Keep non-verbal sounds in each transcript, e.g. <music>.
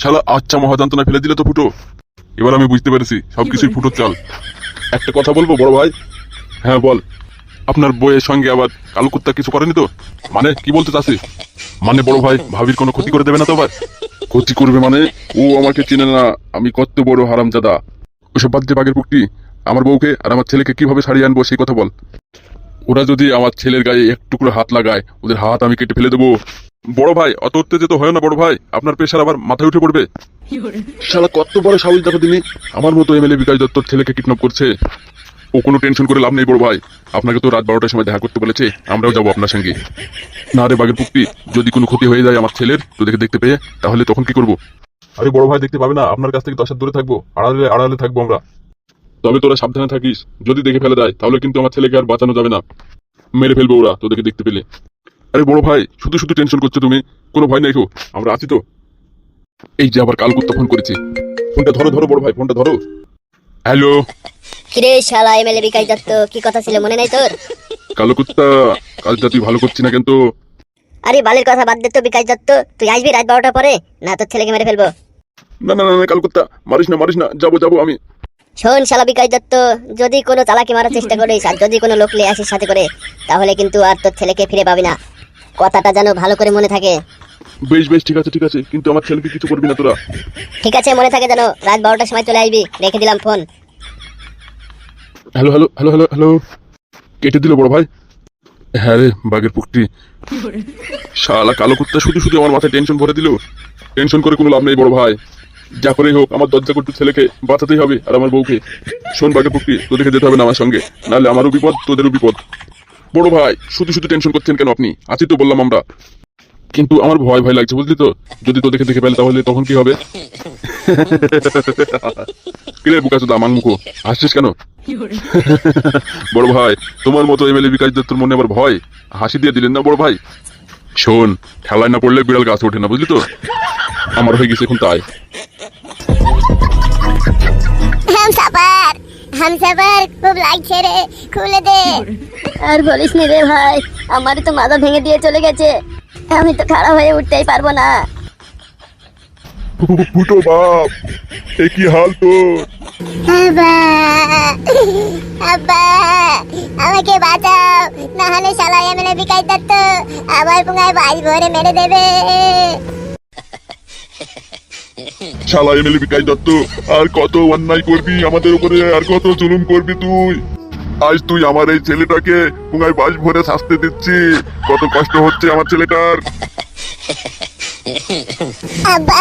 শালা আচ্ছা মহাযন্ত্রণা ফেলে দিলে তো ফুটো। এবার আমি বুঝতে পেরেছি, সবকিছুই ফুটোর চাল। একটা কথা বলব, বড় ভাই? হ্যাঁ বল। আপনার বইয়ের সঙ্গে আবার কালো কুত্তা কিছু করেনি তো? মানে কি বলতে চাচ্ছি মানে বড় ভাই, ভাবির কোনো ক্ষতি করে দেবে না তো আবার? ক্ষতি করবে মানে? ও আমাকে চিনে না, আমি কত বড় হারামজাদা। ওসব বাদ দিয়ে বাগের পুকটি আমার বউকে আর আমার ছেলেকে কীভাবে ছাড়িয়ে আনব, সেই কথা বল। ওরা যদি আমার ছেলের গায়ে এক টুকরো হাত লাগায়, ওদের হাত আমি কেটে ফেলে দেবো। বড় ভাই অত উত্তেজিত হয় না বড় ভাই। আপনার প্রেশার আবার মাথায় উঠে পড়বে। শালা কত বড় সাহস দেখো তিনি আমার মতো এমএলএ বিকাশ দত্তর ছেলেকে কিডন্যাপ করছে। ও কোনো টেনশন করে লাভ নেই বড় ভাই। আপনাকে তো রাত বারোটার সময় দেখা করতে বলেছে। আমরাও যাব আপনার সঙ্গে। না রে বাগের পুক্তি যদি কোনো ক্ষতি হয়ে যায় আমার ছেলের তোদেরকে দেখতে পেয়ে তাহলে তখন কি করব? আরে বড় ভাই দেখতে পাবে না। আপনার কাছ থেকে দশ দূরে থাকব। আড়ালে আড়ালে থাকব আমরা। তবে তোরা সাবধানে থাকিস। যদি দেখে ফেলে দেয় তাহলে কিন্তু আমার ছেলেকে আর বাঁচানো যাবে না। মেরে ফেলব ওরা তোদেরকে দেখতে পেলে। আরে বড় ভাই শুধু শুধু টেনশন করছ তুমি। কোনো ভয় নাই তো? আমরা আছি তো। এই যে আবার কাল করতে ফোন করেছি। ফোনটা ধরো ধরো বড় ভাই ফোনটা ধরো। হ্যালো কিরে শালা এমএলএ বিকাশ দত্ত কি কথা ছিল মনে নাই তোর? কালো কুত্তা কাজটা তুই ভালো করছি না কিন্তু আরে বালের কথা বাদ দে তো বিকাশ দত্ত তুই আসবি রাত বারোটা পরে? না তোর ছেলেকে মেরে ফেলব। না না না না, কালো কুত্তা মারিস না মারিস না যাব যাব আমি। শোন শালা বিকাশ দত্ত যদি কোনো চালাকি মারার চেষ্টা করিস আর যদি কোনো লোক নিয়ে আসিস সাথে করে তাহলে কিন্তু আর তোর ছেলেকে ফিরে পাবি না। কথাটা যেন ভালো করে মনে থাকে। বেশ বেশ ঠিক আছে ঠিক আছে কিন্তু আমার ছেলেকে কিছু করবি না তোরা। ঠিক আছে মনে থাকে যেন রাত বারোটার সময় চলে আসবি রেখে দিলাম phone. Hello hello hello hello hello কেটে দিল বড় ভাই? হ্যাঁ রে বাঘের পুকটি। শালা কালো কুত্তা শুধু শুধু আমার মাথায় টেনশন ভরে দিল। টেনশন করে কোনো লাভ নেই বড় ভাই। যা করেই হোক আমার দরজা করতে ছেলেকে বাঁচাতেই হবে আর আমার বউকে। শোন বাঘের পুকটি তোদেরকে যেতে হবে না আমার সঙ্গে। নাহলে আমারও বিপদ তোদেরও বিপদ। বড় ভাই শুধু শুধু টেনশন করছেন কেন আপনি? আছি তো বললাম আমরা। কিন্তু আমার ভয় ভয় লাগছে, বুঝলি তো? যদি তো দেখে দেখে ফেলে, তাহলে তখন কি হবে? মুখো হাসছিস কেন? বড় ভাই, তোমার মতো মনে ভয়? হাসি দিয়ে দিলেন না বড় ভাই? শোন না পড়লে বিড়াল গাছ ওঠে না, বুঝলি তো? আমার হয়ে গেছে এখন তাই। সাফার খুব লাগছে রে খুলে দে আর বলিস নি রে ভাই আমার তো মাথা ভেঙে দিয়ে চলে গেছে। আমি তো খারাপ হয়ে উঠতেই পারব না। <laughs> ফুটো বাপ এ কি হাল তোর? আব্বা আব্বা আমাকে বাঁচাও না হলে শালা এমএলএ বিকাশ দত্ত আমার পুঙ্গায় বাজ ভরে মেরে দেবে। শালা এমএলএ বিকাশ দত্ত আর কত অন্যায় করবি আমাদের উপরে আর কত জুলুম করবি তুই? আজ তুই আমার এই ছেলেটাকে পুঙ্গায় বাস ভরে শাস্তি দিচ্ছি কত কষ্ট হচ্ছে আমার ছেলেটার। আব্বা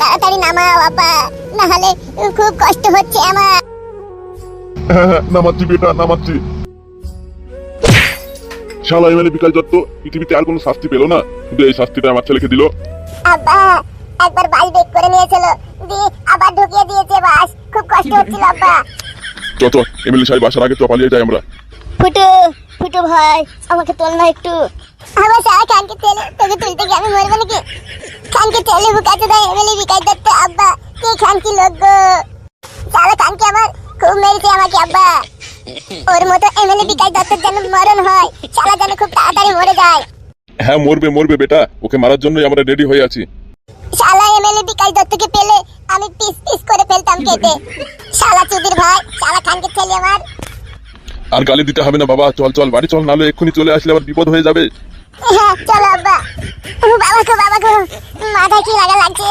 তাড়াতাড়ি নামাও আব্বা। না হলে খুব কষ্ট হচ্ছে আমার। হ্যাঁ, নামাচ্ছি বেটা নামাচ্ছি। শালা এমএলএ বিকাশ দত্ত পৃথিবীতে আর কোনো শাস্তি পেল না। শুধু এই শাস্তিটা আমার ছেলেকে দিল। আব্বা একবার বাস বেক করে নিয়েছিল। দিয়ে আবার ঢুকিয়ে দিয়েছে বাস। খুব কষ্ট হচ্ছিল আব্বা। যত এমএলএ সাহেব আসার আগে তো পালিয়ে যাই আমরা। ফুটু ফুটু ভাই আমাকে তোল না একটু। আমার সারা খানকে তেলে তোকে তুলতে গিয়ে আমি মরবো নাকি? খানকে তেলে বুকাতে দেয় এমএলএ বিকাশ দত্ত আব্বা। কে খানকি লোক গো? সারা খানকে আমার খুব মেরেছে আমাকে আব্বা। ওর মতো এমএলএ বিকাশ দত্তের যেন মরণ হয় সারা যেন খুব তাড়াতাড়ি মরে যায়। হ্যাঁ মরবে মরবে বেটা। ওকে মারার জন্যই আমরা রেডি হয়ে আছি। শালা এমএলএ বিকাশ দত্তকে পেলে আমি পিস পিস করে ফেলতাম কেটে শালা চুদির ভাই শালা খানকে ছেলে আমার। আর গালি দিতে হবে না বাবা চল চল বাড়ি চল নাহলে এক্ষুনি চলে আসলে আবার বিপদ হয়ে যাবে। হ্যাঁ চলো আব্বা। ও বাবা গো বাবা গো মাথায় কি লাগা লাগছে?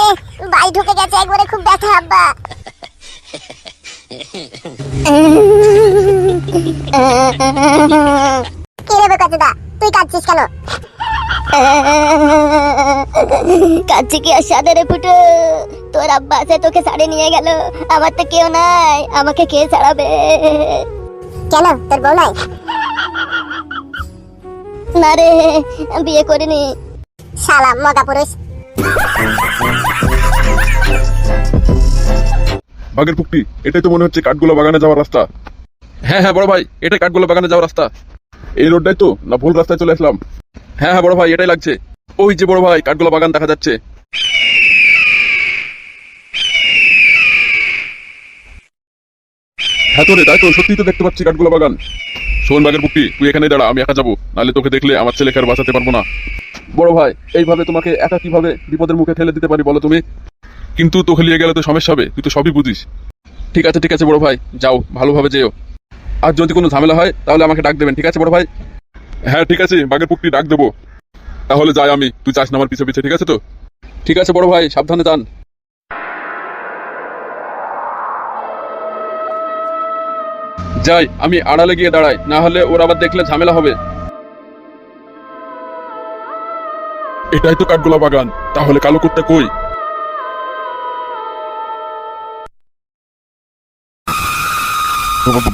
বাই ঢুকে গেছে একবারে খুব ব্যথা আব্বা। কি রে বোকাচোদা তুই কাঁদছিস কেন? কাচ্ছি কি আর সাদে রে ফুটু তোর আব্বা সে তোকে ছাড়ে নিয়ে গেল। আমার তো কেউ নাই আমাকে কে ছাড়াবে? কেন? তোর বউ নাই? না রে বিয়ে করিনি। শালা মগা পুরুষ। বাগের পুকটি এটাই তো মনে হচ্ছে কাঠগোলা বাগানে যাওয়ার রাস্তা। হ্যাঁ হ্যাঁ বড় ভাই এটাই কাঠগোলা বাগানে যাওয়ার রাস্তা। এই রোডটাই তো না ভুল রাস্তায় চলে আসলাম। হ্যাঁ হ্যাঁ বড় ভাই এটাই লাগছে। ওই যে বড় ভাই কাঠগোলা বাগান দেখা যাচ্ছে। হ্যাঁ তো রে, তাই তো, সত্যিই তো দেখতে পাচ্ছি কাঠগোলা বাগান। শোন বাগের পুকটি তুই এখানে দাঁড়া, আমি একা যাব। নাহলে তোকে দেখলে আমার ছেলেকে আর বাঁচাতে পারব না। বড় ভাই, এইভাবে তোমাকে একা কীভাবে বিপদের মুখে ঠেলে দিতে পারি বলো তুমি? কিন্তু তোকে নিয়ে গেলে তো সমস্যা হবে, তুই তো সবই বুঝিস। ঠিক আছে ঠিক আছে, বড় ভাই, যাও, ভালোভাবে যেও। আর যদি কোনো ঝামেলা হয়, তাহলে আমাকে ডাক দেবেন, ঠিক আছে, বড় ভাই? হ্যাঁ ঠিক আছে, বাঘের পুকটি ডাক দেবো। তাহলে যাই আমি। তুই চাস না আমার পিছে পিছে, ঠিক আছে তো? ঠিক আছে, বড় ভাই, সাবধানে যান। যাই, আমি আড়ালে গিয়ে দাঁড়াই, না হলে ওর আবার দেখলে ঝামেলা হবে। এটাই তো কাঠগোলা বাগান, তাহলে কালো কুত্তা কই?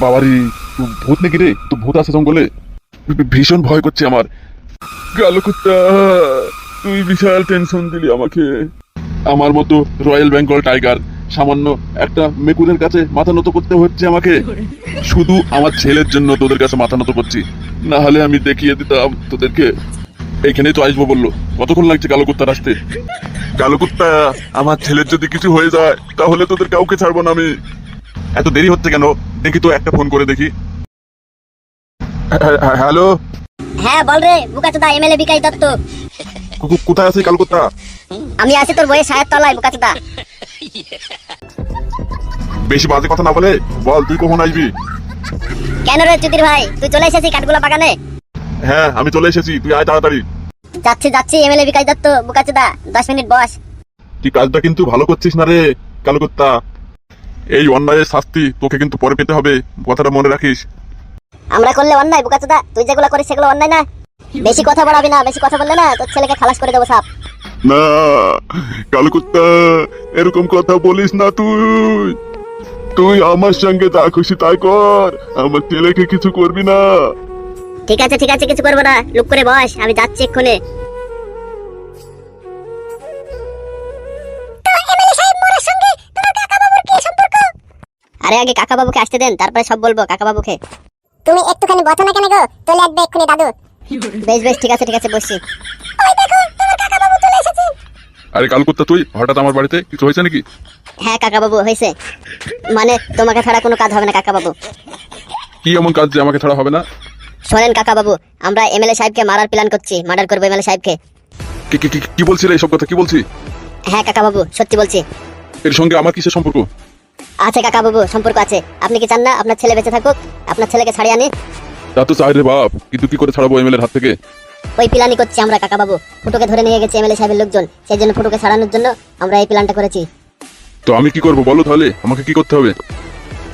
বাবারি ভূত নাকি রে? তো ভূত আছে জঙ্গলে? ভীষণ ভয় করছে আমার। কালো কুত্তা। তুই বিশাল টেনশন দিলি আমাকে। আমার মতো রয়্যাল বেঙ্গল টাইগার, সামান্য একটা মেকুরের কাছে মাথা নত করতে হচ্ছে আমাকে। শুধু আমার ছেলের জন্য তোদের কাছে মাথা নত করছি। না হলে আমি দেখিয়ে দিতাম তোদেরকে। এইখানেই তো আসব বলল। কতক্ষণ লাগছে কালো কুত্তার আসতে? কালো কুত্তা, আমার ছেলের যদি কিছু হয়ে যায়, তাহলে তোদের কাউকে ছাড়বো না আমি। এত দেরি হচ্ছে কেন? দেখি তো একটা ফোন করে দেখি। হ্যালো? হ্যাঁ বল রে বুকাচোদা এমএলএ বিকাশ দত্ত। কোথায় আছে কালো কুত্তা আমি আছি তোর বইয়ের সাহেব তলায় বুকাচোদা। বেশি বাজে কথা না বলে বল তুই কখন আসবি? কেন রে চুদির ভাই তুই চলে এসেছিস কাঠগুলো বাগানে? হ্যাঁ আমি চলে এসেছি তুই আয় তাড়াতাড়ি। যাচ্ছি যাচ্ছি এমএলএ বিকাশ দত্ত বুকাচোদা দশ মিনিট বস। তুই কাজটা কিন্তু ভালো করছিস না রে কালকুত্তা এই অন্যায়ের শাস্তি তোকে কিন্তু পরে পেতে হবে কথাটা মনে রাখিস। আমরা করলে অন্যায় বুকাচোদা। তুই যেগুলো করিস সেগুলো অন্যায় না। বেশি কথা বাড়াবি না বেশি কথা বললে না তোর ছেলেকে খালাস করে দেবো সাপ। না কালো কুত্তা এরকম কথা বলিস না তুই। তুই আমার সঙ্গে যা খুশি তাই কর আমার ছেলেকে কিছু করবি না। ঠিক আছে ঠিক আছে কিছু করব না। লুক করে বস আমি যাচ্ছি এক্ষুনি। আরে আগে কাকা বাবুকে আসতে দেন তারপরে সব বলব কাকা বাবুকে বসো না কেন গো? চলে আসবে এক্ষুনি দাদু। বেশ বেশ ঠিক আছে ঠিক আছে বসছি। ওই দেখো তোমার কাকা বাবু চলে এসেছে। আরে কালো কুত্তা তুই? হঠাৎ আমার বাড়িতে কিছু হয়েছে নাকি? হ্যাঁ কাকা বাবু হয়েছে। মানে তোমাকে ছাড়া কোনো কাজ হবে না কাকা বাবু কি এমন কাজ যে আমাকে ছাড়া হবে না? শোনেন কাকা বাবু আমরা এমএলএ সাহেবকে মারার প্ল্যান করছি মার্ডার করব এমএলএ সাহেবকে। কি কি- কি- কি বলছি রে এইসব কথা? কি বলছি? হ্যাঁ কাকা বাবু সত্যি বলছি। এর সঙ্গে আমার কিসের সম্পর্ক? আছে কাকা বাবু সম্পর্ক আছে। আপনি কি চান না আপনার ছেলে বেঁচে থাকুক আপনার ছেলেকে ছাড়িয়ে আনি? তা তো চাই রে বাপ কিন্তু কি করে ছাড়াবো এমএলএর হাত থেকে? ওই প্ল্যানই করছি আমরা কাকা বাবু ফুটোকে ধরে নিয়ে গেছে এমএলএ সাহেবের লোকজন। সেই জন্য ফুটোকে ছাড়ানোর জন্য আমরা এই প্ল্যানটা করেছি। তো আমি কি করব? বলো তাহলে আমাকে কি করতে হবে?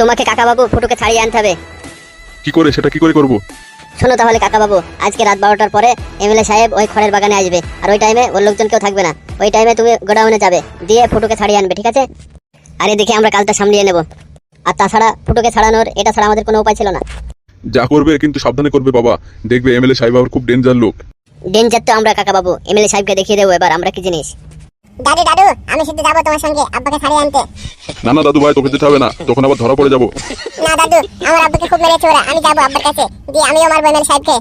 তোমাকে কাকা বাবু ফুটোকে ছাড়িয়ে আনতে হবে। কি করে সেটা কি করে করব? শোনো তাহলে কাকা বাবু আজকে রাত বারোটার পরে এমএলএ সাহেব ওই খড়ের বাগানে আসবে। আর ওই টাইমে ওর লোকজন কেউ থাকবে না। ওই টাইমে তুমি গোডাউনে যাবে। দিয়ে ফুটোকে ছাড়িয়ে আনবে ঠিক আছে? আর এদিকে আমরা কাজটা সামলিয়ে নেব। আর তাছাড়া ফুটোকে ছাড়ানোর এটা ছাড়া আমাদের কোনো উপায় ছিল না। যা করবে কিন্তু সাবধানে করবে বাবা। দেখবে এমএলএ সাহেব আবার খুব ডেঞ্জার লোক। ডেঞ্জার তো আমরা কাকা বাবু। এমএলএ সাহেবকে দেখিয়ে দেবো এবার আমরা কি জিনিস? দাদু দাদু আমি শুধু যাব তোমার সঙ্গে আব্বাকে ছাড়িয়ে আনতে। না না দাদু ভাই তোকে যেতে হবে না। তখন আবার ধরা পড়ে যাব। না দাদু আমার আব্বুকে খুব মেরেছে ওরা। আমি যাব আব্বার কাছে। দিয়ে আমিও মারবো এমএলএ সাহেবকে।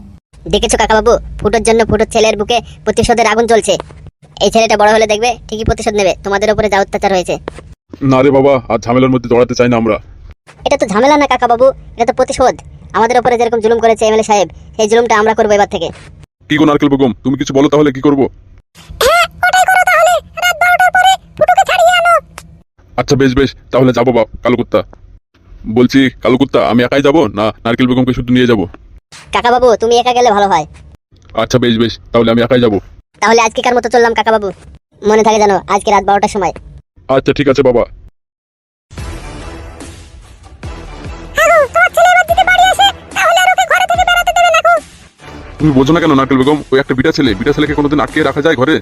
দেখেছ কাকা বাবু? ফুটোর জন্য ফুটোর ছেলের বুকে প্রতিশোধের আগুন জ্বলছে। এই ছেলেটা বড় হলে দেখবে ঠিকই প্রতিশোধ নেবে। তোমাদের উপরে যা অত্যাচার হয়েছে। না রে বাবা আর ঝামেলার মধ্যে জড়াতে চাই না আমরা। এটা তো ঝামেলা না কাকা বাবু এটা তো প্রতিশোধ। আমাদের উপরে যেরকম জুলুম করেছে এমএলএ সাহেব সেই জুলুমটা আমরা করব এবার থেকে। কি গো নারকেল বেগম তুমি কিছু বলো তাহলে কি করব? ওটাই করো তাহলে। রাত বারোটার পরে ফুটুকে ছাড়িয়ে আনো। আচ্ছা বেশ বেশ তাহলে যাব বাপ কালো কুত্তা বলছি কালো কুত্তা আমি একাই যাব না নারকেল বেগমকে শুধু নিয়ে যাব? কাকা বাবু তুমি একা গেলে ভালো হয়। আচ্ছা বেশ বেশ তাহলে আমি একাই যাব। তাহলে আজকেকার মতো চললাম কাকা বাবু মনে থাকে জানো আজকে রাত বারোটার সময়। আচ্ছা ঠিক আছে বাবা। তুমি বোঝো না কেন নারকেল বেগম? ওই একটা বিটা ছেলে বিটা ছেলেকে কোনোদিন আটকে রাখা যায় ঘরে?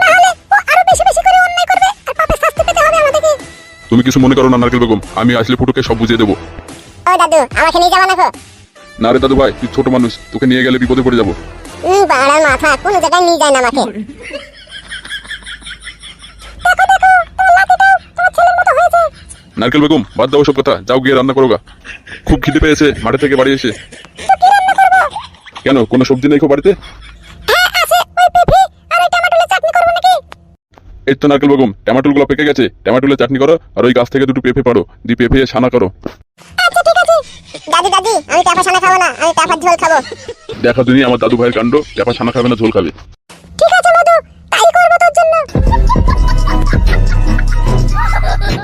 নাহলে ও আরও বেশি বেশি করে অন্যায় করবে আর পাপের শাস্তি পেতে হবে আমাদেরকে। তুমি কিছু মনে করো না নারকেল বেগম আমি আসলে ফুটুকে সব বুঝিয়ে দেবো। ও দাদু আমাকে নিয়ে যাবা না না রে দাদু ভাই তুই ছোট মানুষ তোকে নিয়ে গেলে বিপদে পড়ে যাব। বাড়ার মাথা কোনো জায়গায় নিয়ে যায় না আমাকে। দেখো দেখো তোমার লাঠিটাও তোমার ছেলের মতো হয়েছে। নারকেল বেগম বাদ দাও সব কথা যাও গিয়ে রান্না করো গা। খুব খিদে পেয়েছে মাঠে থেকে বাড়ি এসে। কেন? কোনো সবজি নেই বাড়িতে? হ্যাঁ এই তো নারকেল বেগম টমেটোগুলো পেকে গেছে। টমেটোলে চাটনি করো আর ওই গাছ থেকে দুটো পেঁপে পারো দিয়ে পেঁপে ছানা করো। আচ্ছা ঠিক আছে। দাদি দাদি আমি টাফা সানা খাব না আমি টাফার ঝোল খাব। দেখা তুমি আমার দাদু ভাইয়ের কাণ্ড ব্যাপার ছানা খাবে না ঝোল খাবে। ঠিক আছে তাই করব তোর জন্য।